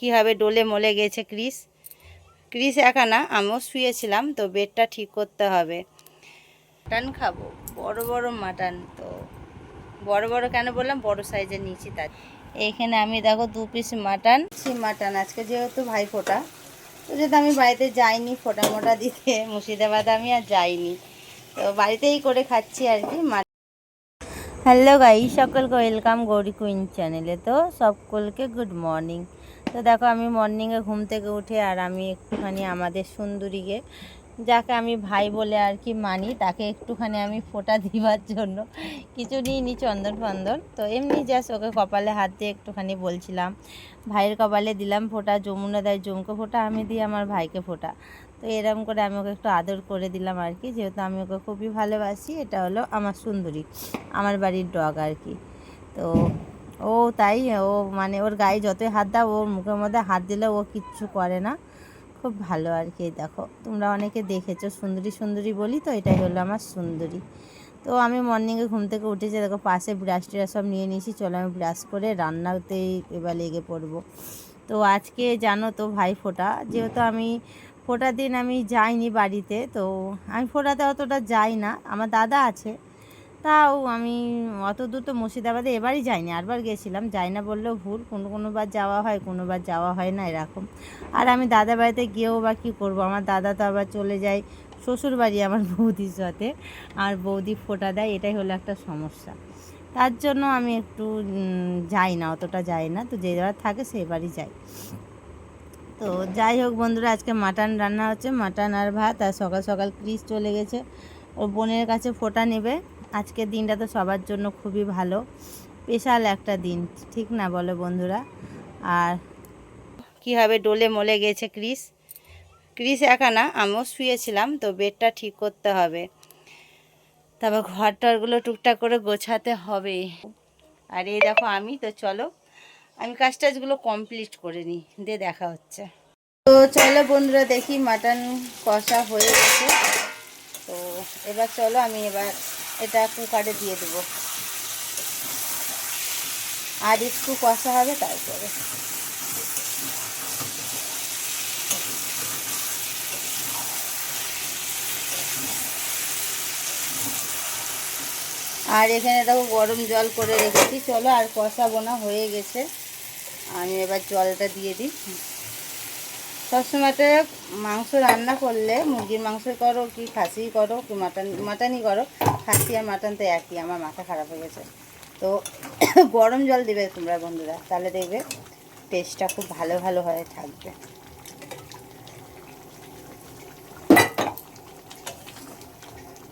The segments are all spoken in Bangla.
কীভাবে ডোলে মলে গেছে ক্রিস? ক্রিস একা না, আমিও শুয়েছিলাম, তো বেডটা ঠিক করতে হবে। মাটন খাব, বড় বড় মাটন তো। বড় বড় কেন বললাম? বড় সাইজের নিয়েছি তার এইখানে আমি দেখো দু পিস মাটন সি মাটন আজকে যেহেতু ভাই ফোটা তো যেহেতু আমি বাড়িতে যাইনি, ফোটা মোটা দিতে, মুর্শিদাবাদ আমি আর যাইনি। তো বাড়িতেই করে খাচ্ছি আর কি হ্যালো গাই সকলকে ওয়েলকাম গৌরী কুইন চ্যানেলে তো, সকলকে গুড মর্নিং তো দেখো আমি মর্নিংয়ে ঘুম থেকে উঠে আর আমি একটুখানি আমাদের সুন্দরীকে, যাকে আমি ভাই বলে আর কি মানি, তাকে একটুখানি আমি ফোঁটা দিবার জন্য। কিছু নিইনি চন্দন ফন্দন, তো এমনি জাস্ট ওকে কপালে হাত দিয়ে একটুখানি বলছিলাম। ভাইয়ের কপালে দিলাম ফোঁটা, যমুনা দেয় জমকে ফোঁটা, আমি দিই আমার ভাইকে ফোঁটা। তো এরকম করে আমি ওকে একটু আদর করে দিলাম আর কি, যেহেতু আমি ওকে খুবই ভালোবাসি, এটা হলো আমার সুন্দরী, আমার বাড়ির ডগ আর কি। তো ও তাই, ও মানে ওর গায়ে যতই হাত দাও, ওর মুখের মধ্যে হাত দিলে ও কিচ্ছু করে না। খুব ভালো আর কি, দেখো, তোমরা অনেকে দেখেছ, সুন্দরী সুন্দরী বলি তো, এটাই হলো আমার সুন্দরী। তো আমি মর্নিংয়ে ঘুম থেকে উঠেছি, দেখো, পাশে ব্রাশ ট্রাশ সব নিয়ে নিয়েছি, চলো আমি ব্রাশ করে রান্নাতেই এবার লেগে পড়ব। তো আজকে জানো তো ভাই ফোটা, যেহেতু আমি ফোটার দিন আমি যাইনি বাড়িতে, তো আমি ফোটাতে অতটা যাই না, আমার দাদা আছে তাও আমি অত দূর তো মুর্শিদাবাদে এবারই যাইনি, আরবার গেছিলাম, যাই না বললেও ভুল, কোনো কোনোবার যাওয়া হয় কোনোবার যাওয়া হয় না এরকম। আর আমি দাদা বাড়িতে গিয়েও বা কী করব, আমার দাদা তো আবার চলে যায় শ্বশুর বাড়ি আমার বৌদির সাথে, আর বৌদি ফোটা দেয়, এটাই হলো একটা সমস্যা। তার জন্য আমি একটু যাই না, অতটা যাই না, তো যে বার থাকে সেই যাই তো যাই হোক বন্ধুরা, আজকে মাটন রান্না হচ্ছে, মাটন আর ভাত, আর সকাল সকাল ক্রিস চলে গেছে ও বোনের কাছে ফোটা নেবে। আজকের দিনটা তো সবার জন্য খুবই ভালো। স্পেশাল একটা দিন, ঠিক না বলো বন্ধুরা? আর কীভাবে ডোলে মলে গেছে ক্রিস? ক্রিস একা না, আমিও শুয়েছিলাম, তো বেডটা ঠিক করতে হবে। তারপর ঘর টরগুলো টুকটাক করে গোছাতে হবে। আর এই দেখো আমি, তো চলো, আমি কাজ টাজগুলো কমপ্লিট করে নিই, দিয়ে দেখা হচ্ছে। তো চলো বন্ধুরা, দেখি মাটন কষা হয়ে গেছে। তো এবার চলো, আমি এবার এটা কুকারে দিয়ে দেবো। আর একটু কষা হবে তারপরে। আর এখানে দেখো গরম জল করে রেখেছি। চলো আর কষা বোনা হয়ে গেছে। আমি এবার জলটা দিয়ে দিই। সবসময়তে মাংস রান্না করলে, মুরগির মাংস করো কি খাসি করো কি মাটন, মাটনই করো, খাসি আর মাটন তো একই, আমার মাথা খারাপ হয়ে গেছে। তো গরম জল দেবে তোমরা বন্ধুরা, তাহলে দেখবে টেস্টটা খুব ভালো ভালো হয়ে থাকবে।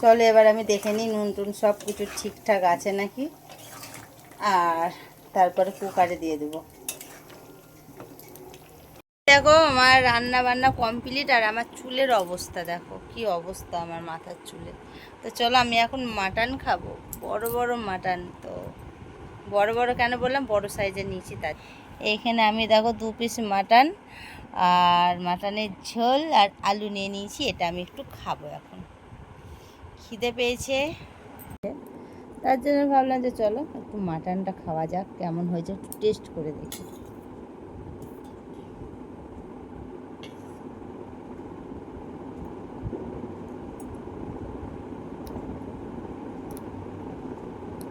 চলো এবার আমি দেখে নিই নুন টুন সব কিছু ঠিকঠাক আছে নাকি। আর তারপরে কুকারে দিয়ে দেবো। দেখো, আমার রান্না বান্না কমপ্লিট আর আমার চুলের অবস্থা দেখো। কি অবস্থা আমার মাথার চুলে। তো চলো আমি এখন মাটন খাব। বড় বড় মাটন তো। বড় বড় কেন বললাম? বড় সাইজের নিয়েছি তার এইখানে আমি দেখো দু পিস মাটন আর মাটনের ঝোল আর আলু নিয়ে নিয়েছি, এটা আমি একটু খাব এখন। খিদে পেয়েছে? তার জন্য ভাবলাম যে চলো একটু মাটনটা খাওয়া যাক, কেমন হয়েছে একটু টেস্ট করে দেখি।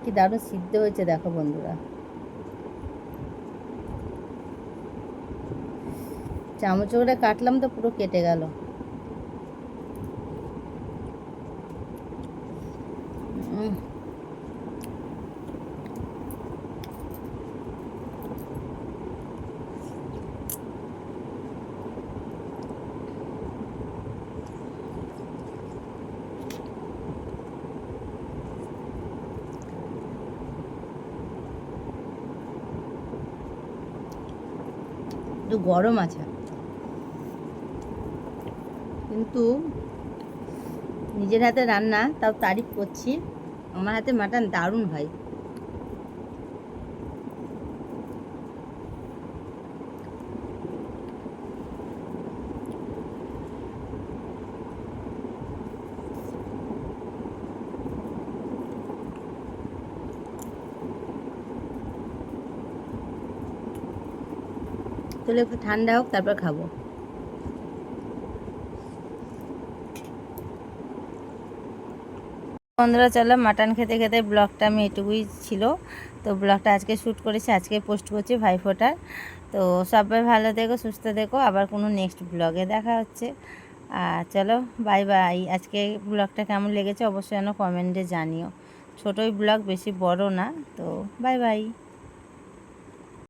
কি দারুণ সিদ্ধ হয়েছে দেখো বন্ধুরা। চামচ করে কাটলাম তো পুরো কেটে গেল। একটু গরম আছে। কিন্তু নিজের হাতে রান্না, তাও তারিফ করছি। আমার হাতে মাটন দারুণ হয়। তুলে একটু ঠান্ডা হোক, তারপর খাব। বন্ধুরা, চলো মাটন খেতে খেতে ব্লগটা আমি এটুকুই ছিল। তো ব্লগটা আজকে শ্যুট করেছি, আজকে পোস্ট করছি ভাইফোঁটার। তো সবাই ভালো দেখো সুস্থ দেখো আবার কোনো নেক্সট ব্লগে দেখা হচ্ছে। আর চলো, বাই বাই। আজকে ব্লগটা কেমন লেগেছে অবশ্যই যেন কমেন্টে জানিও। ছোটোই ব্লগ, বেশি বড় না। তো বাই বাই।